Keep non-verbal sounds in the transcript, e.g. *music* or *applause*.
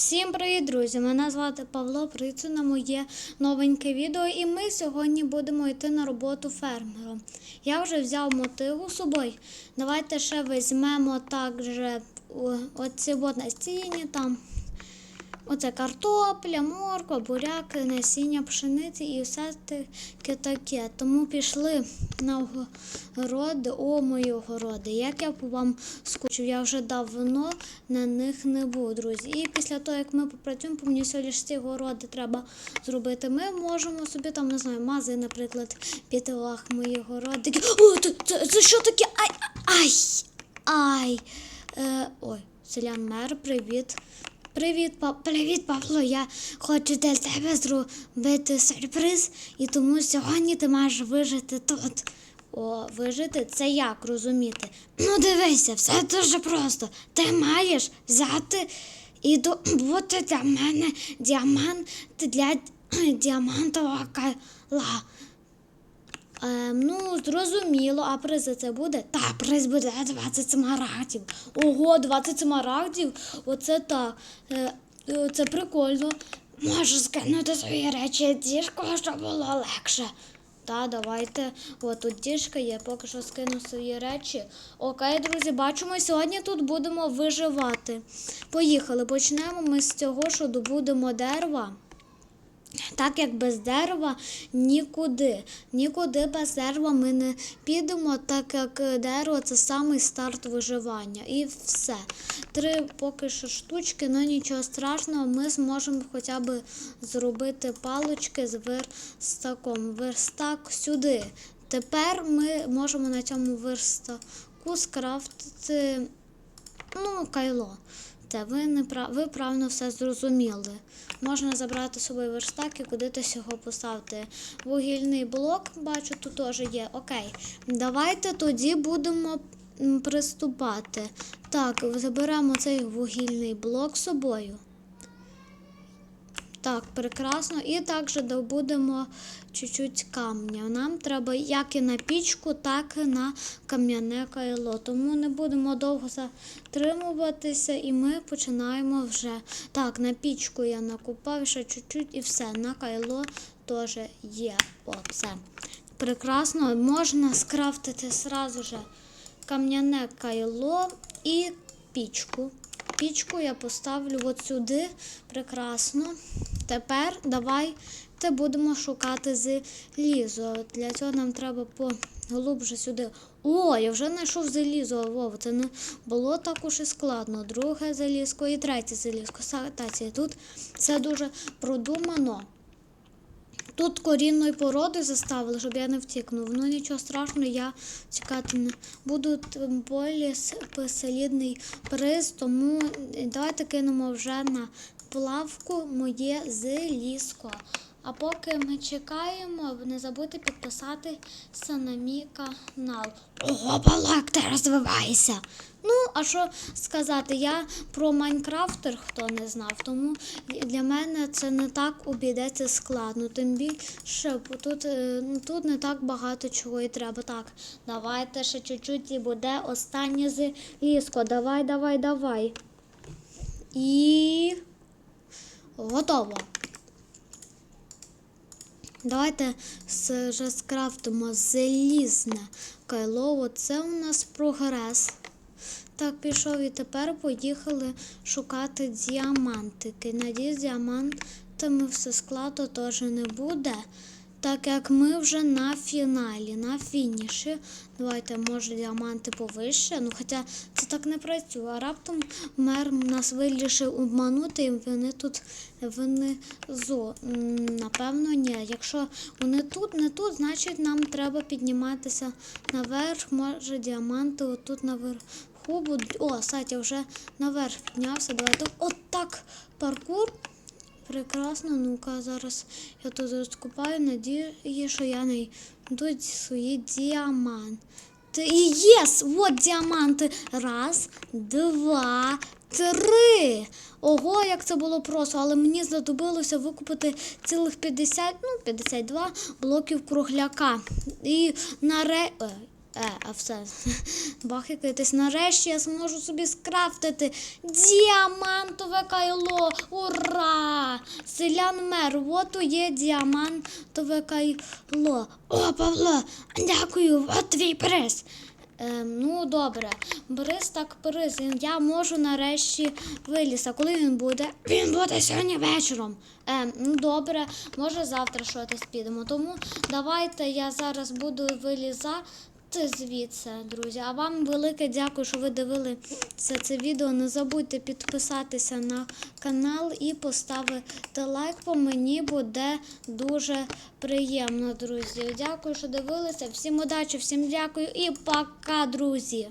Всім привіт, друзі! Мене звати Павло. Привіт на моє новеньке відео. І ми сьогодні будемо йти на роботу фермером. Я вже взяв мотигу з собою. Давайте ще візьмемо також оці от насіння там. Оце картопля, морква, буряк, насіння пшениці і все таке таке. Тому пішли на огороди, о мої огороди. Як я по вам скучив, я вже давно на них не був, друзі. І після того, як ми попрацюємо, по мені сьогодні ж ці городи треба зробити. Ми можемо собі там, не знаю, мази, наприклад, піти ах, мої городи. О, це, це, це що таке? Ай! Ай! Ай! Е, ой, селян мер, привіт. Привіт, па... Привіт, Павло. Я хочу для тебе зробити сюрприз, і тому сьогодні ти маєш вижити тут. О, вижити це як розуміти? Ну, дивися, все дуже просто. Ти маєш взяти і добути для мене діамант для *clears throat* діамантового кайла. Ем, ну, зрозуміло, а приз за це буде? Та, приз буде 20 смарагдів. Ого, 20 смарагдів? Оце так. Е, е, це прикольно. Можу скинути свої речі діжку, щоб було легше. Та, давайте. О, тут діжка є, поки що скину свої речі. Окей, друзі, бачимо, сьогодні тут будемо виживати. Поїхали. Почнемо ми з цього, що добудемо дерева. Так як без дерева нікуди. Нікуди без дерева ми не підемо, так як дерево це самий старт виживання. І все. Три поки що штучки, але нічого страшного, ми зможемо хоча б зробити палочки з верстаком. Верстак сюди. Тепер ми можемо на цьому верстаку скрафтити ну, кайло. Це ви не ви правильно все зрозуміли. Можна забрати з собою верстак і кудись його поставити. Вугільний блок, бачу, тут теж є. Окей. Давайте тоді будемо приступати. Так, заберемо цей вугільний блок з собою. Так, прекрасно. І також добудемо чуть-чуть камня. Нам треба як і на пічку, так і на кам'яне кайло. Тому не будемо довго затримуватися і ми починаємо вже. Так, на пічку я накупав ще чуть-чуть і все. На кайло теж є. О, все. Прекрасно. Можна скрафтити сразу же кам'яне кайло і пічку. Пічку я поставлю от сюди. Прекрасно. Тепер давайте будемо шукати залізо. Для цього нам треба поглубже сюди. О, я вже знайшов залізо. Вов, це не було так уж і складно. Друге залізко і третє залізко. Сатація. Тут все дуже продумано. Тут корінної породи заставили, щоб я не втікнув. Ну нічого страшного, я чекати не буду. Тим болі солідний приз, тому давайте кинемо вже на плавку моє злізко. А поки ми чекаємо, не забудьте підписатися на мій канал. Ого, балак, ти розвиваєшся. Ну, а що сказати, я про Майнкрафтер, хто не знав, тому для мене це не так обійдеться складно. Тим більше тут, е, тут не так багато чого і треба. Так, давайте ще чуть-чуть і буде останнє злізко. Давай, давай, давай. І готово. Давайте вже скрафтимо залізне кайло. Це у нас прогрес. Так, пішов і тепер поїхали шукати діамантики. Надіюсь, діамантами все складно теж не буде. Так як ми вже на фіналі, на фініші. Давайте, може, діаманти повище. Ну, хоча так не працює. Раптом мер нас вирішив обманути, і вони тут внизу. М, Напевно, ні. Якщо вони тут, не тут, значить нам треба підніматися наверх. Може, діаманти отут наверху будуть. О, Сатя вже наверх піднявся. Давайте отак паркур. Прекрасно, ну-ка, зараз я тут розкопаю, надію, що я знайду свої діаманти. І єс! От діаманти. Раз, два, три. Ого, як це було просто, але мені знадобилося викупити цілих 50, ну, 52 блоків кругляка. І наре... е, Е, а все. *laughs* Бахикайтесь. Нарешті я зможу собі скрафтити діамантове кайло. Ура! Селян мер, от є діамантове кайло. О, Павло, дякую, от твій приз. Ем, ну, добре, приз так приз. Я можу нарешті виліз. А коли він буде? Він буде сьогодні вечором. Ем, ну добре, може завтра щось підемо. Тому давайте я зараз буду вилізати звідси, друзі. А вам велике дякую, що ви дивилися це відео. Не забудьте підписатися на канал і поставити лайк, бо мені буде дуже приємно, друзі. Дякую, що дивилися. Всім удачі, всім дякую і пока, друзі.